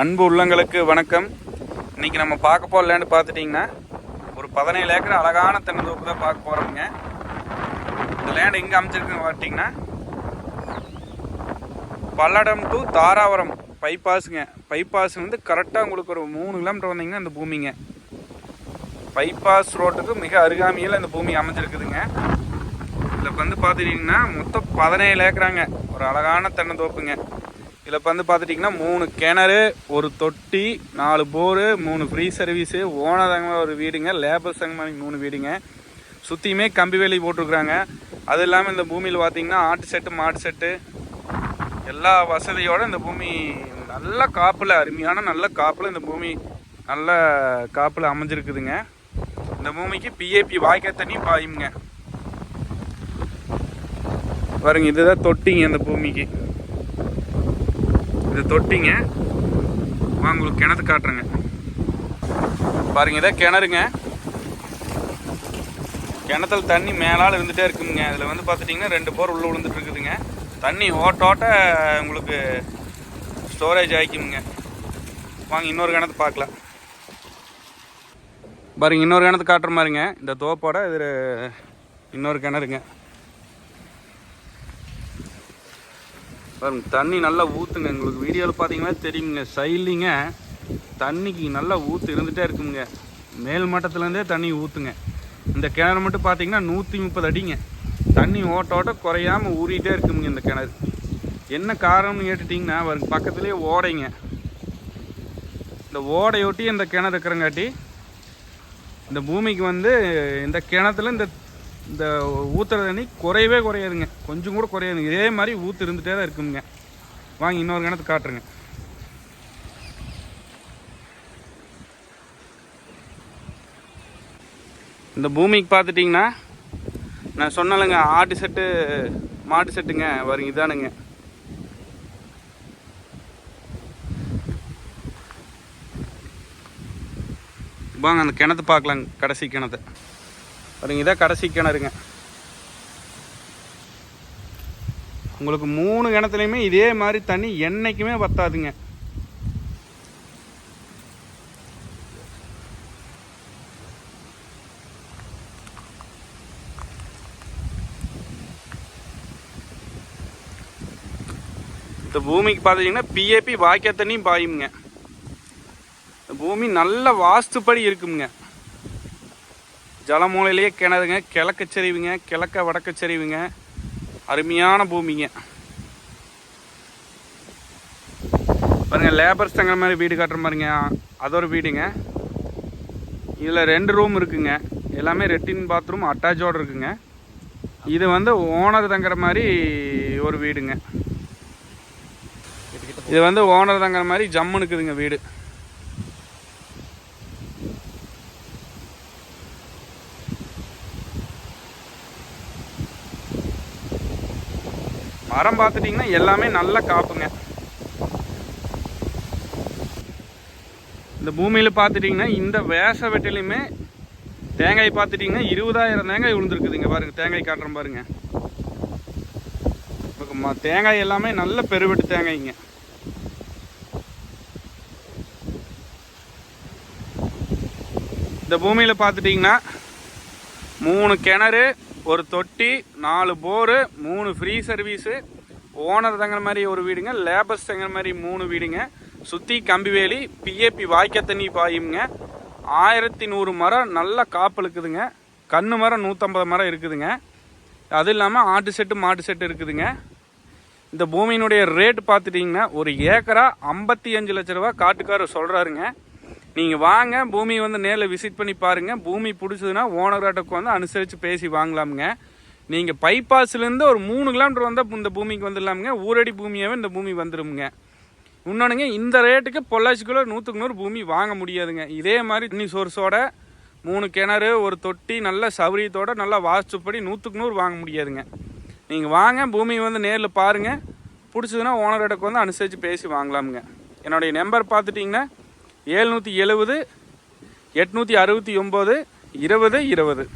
அன்பு உள்ளங்களுக்கு வணக்கம். இன்னைக்கு நம்ம பார்க்க போகலான்னு லேண்டு பார்த்துட்டிங்கன்னா ஒரு பதினேழு ஏக்கர் அழகான தென்னந்தோப்பு தான் பார்க்க போகிறோமுங்க இந்த லேண்ட் எங்கே அமைச்சிருக்குன்னு பார்த்தீங்கன்னா பல்லடம் டு தாராவரம் பைபாஸுங்க பைபாஸ் வந்து கரெக்டாக உங்களுக்கு ஒரு மூணு கிலோமீட்டர் வந்தீங்கன்னா இந்த பூமிங்க. பைபாஸ் ரோட்டுக்கு மிக அருகாமையில் இந்த பூமி அமைஞ்சிருக்குதுங்க. இதில் வந்து பார்த்துட்டிங்கன்னா மொத்தம் பதினேழு ஏக்கராங்க. ஒரு அழகான தென்னந்தோப்புங்க இதில் இப்போ வந்து பார்த்துட்டிங்கன்னா மூணு கிணறு ஒரு தொட்டி நாலு போரு மூணு ஃப்ரீ சர்வீஸு ஓனர் தங்க ஒரு வீடுங்க லேபர் சங்கமாக மூணு வீடுங்க. சுற்றியுமே கம்பி வேலி போட்டிருக்குறாங்க. அது இல்லாமல் இந்த பூமியில் பார்த்தீங்கன்னா ஆட்டு செட்டு மாட்டு செட்டு எல்லா வசதியோட இந்த பூமி நல்ல காப்பில் அருமையான நல்ல காப்பில் இந்த பூமி நல்ல காப்பில் அமைஞ்சிருக்குதுங்க. இந்த பூமிக்கு பிஏபி வாய்க்கால் தண்ணி பாயுங்க பாருங்க இதுதான் தொட்டிங்க இந்த பூமிக்கு. இது தொட்டிங்க. வாங்க உங்களுக்கு கிணத்து காட்டுறேங்க. பாருங்க இதான் கிணறுங்க. கிணத்துல தண்ணி மேலால் இருந்துகிட்டே இருக்குங்க. இதில் வந்து பார்த்துட்டிங்கன்னா ரெண்டு போர் உள்ளே விழுந்துட்டு இருக்குதுங்க. தண்ணி ஓட்டோட்ட உங்களுக்கு ஸ்டோரேஜ் ஆகிக்குமுங்க வாங்க இன்னொரு கிணத்து பார்க்கலாம் பாருங்க இன்னொரு கிணத்து காட்டுற மாதிரிங்க. இந்த தோப்போட இது இன்னொரு கிணறுங்க. பாருங்க தண்ணி நல்லா ஊற்றுங்க உங்களுக்கு வீடியோவில் பார்த்தீங்கன்னா தெரியுங்க சைலிங்க தண்ணிக்கு நல்லா ஊற்று இருந்துகிட்டே இருக்குங்க மேல் மட்டத்துலேருந்தே தண்ணி ஊற்றுங்க இந்த கிணறு மட்டும் பார்த்தீங்கன்னா நூற்றி முப்பது அடிங்க. தண்ணி ஓட்ட ஓட்ட குறையாமல் ஊறிகிட்டே இருக்குங்க இந்த கிணறு. என்ன காரணம்னு கேட்டுட்டிங்கன்னா பாருங்க பக்கத்துலேயே ஓடைங்க. இந்த ஓடையொட்டி இந்த கிணறு இருக்கிறங்காட்டி இந்த பூமிக்கு வந்து இந்த கிணத்துல இந்த இந்த ஊற்றுற தண்ணி குறையவே குறையாதுங்க. கொஞ்சம் கூட குறையாதுங்க. இதே மாதிரி ஊற்று இருந்துகிட்டே தான் இருக்குங்க. வாங்க இன்னொரு கிணத்து காட்டுறேங்க. இந்த பூமிக்கு பார்த்துட்டிங்கன்னா நான் சொன்னலைங்க ஆட்டு செட்டு மாட்டு செட்டுங்க. வருங்க இதானுங்க. வாங்க அந்த கிணத்து பார்க்கலாங்க. கடைசி கிணத்தை. பாருங்க இதான் கடைசி கிணறுங்க. உங்களுக்கு மூணு கிணத்துலையுமே இதே மாதிரி தண்ணி என்னைக்குமே பத்தாதுங்க இந்த பூமிக்கு பார்த்தீங்கன்னா பிஏபி வாய்க்க தண்ணியும் பாயுங்க. இந்த பூமி நல்ல வாஸ்துப்படி இருக்குங்க. ஜலமூலையிலேயே கிணறுங்க கிழக்கு சரிவுங்க கிழக்க வடக்கு சரிவுங்க. அருமையான பூமிங்க. பாருங்க லேபர்ஸ் தங்குற மாதிரி வீடு கட்டுற மாதிரிங்க. அது ஒரு வீடுங்க. இதில் ரெண்டு ரூம் இருக்குங்க. எல்லாமே ரெட்டின் பாத்ரூம் அட்டாச்சோடு இருக்குங்க. இது வந்து ஓனர் தங்குற மாதிரி ஒரு வீடுங்க. இது வந்து ஓனர் தங்குற மாதிரி ஜம்முன்னு இருக்குதுங்க வீடு. மரம் பார்த்துட்டிங்கன்னா எல்லாமே நல்ல காப்புங்க இந்த பூமியில் பார்த்துட்டிங்கன்னா இந்த வேச வெட்டிலையுமே தேங்காய் பார்த்துட்டிங்கன்னா இருபதாயிரம் தேங்காய் விழுந்துருக்குதுங்க பாருங்கள் தேங்காய் காட்டுறோம் பாருங்க. தேங்காய் எல்லாமே நல்ல பெருவெட்டு தேங்காய்ங்க. இந்த பூமியில் பார்த்துட்டிங்கன்னா மூணு கிணறு ஒரு தொட்டி நாலு போரு மூணு ஃப்ரீ சர்வீஸு ஓனர் தங்குற மாதிரி ஒரு வீடுங்க லேபர்ஸ் தங்குற மாதிரி மூணு வீடுங்க. சுற்றி கம்பிவேலி பிஏபி வாய்க்க தண்ணி பாயுங்க ஆயிரத்தி நூறு மரம் நல்ல காப்பு இருக்குதுங்க கன்று மரம் நூற்றம்பது மரம் இருக்குதுங்க. அது இல்லாமல் ஆட்டு செட்டு மாட்டு செட்டு இருக்குதுங்க. இந்த பூமியினுடைய ரேட் பார்த்துட்டிங்கன்னா ஒரு ஏக்கரா ஐம்பத்தி அஞ்சு லட்ச ரூபா காட்டுக்காரர் சொல்கிறாருங்க நீங்கள் வாங்க பூமி வந்து நேரில் விசிட் பண்ணி பாருங்கள் பூமி பிடிச்சதுன்னா ஓனர்கிட்ட வந்து அனுசரித்து பேசி வாங்கலாமுங்க. நீங்கள் பைபாஸ்லேருந்து ஒரு மூணு கிலோமீட்டர் வந்தால் இந்த பூமிக்கு வந்துடலாமுங்க. ஊரடி பூமியாகவே இந்த பூமி வந்துடுமுங்க இன்னொன்றுங்க இந்த ரேட்டுக்கு பொள்ளாச்சிக்குள்ளே நூற்றுக்கு நூறு பூமி வாங்க முடியாதுங்க. இதே மாதிரி தண்ணி சோர்ஸோட மூணு கிணறு ஒரு தொட்டி நல்ல சௌரியத்தோட நல்லா வாஸ்துப்படி நூற்றுக்கு நூறு வாங்க முடியாதுங்க. நீங்கள் வாங்க பூமி வந்து நேரில் பாருங்கள் பிடிச்சதுன்னா ஓனர்கிட்ட வந்து அனுசரித்து பேசி வாங்கலாமுங்க. என்னுடைய நம்பர் பார்த்துட்டிங்கன்னா எழுநூற்றி எழுபது எட்நூற்றி அறுபத்தி ஒம்பது இருபது இருபது.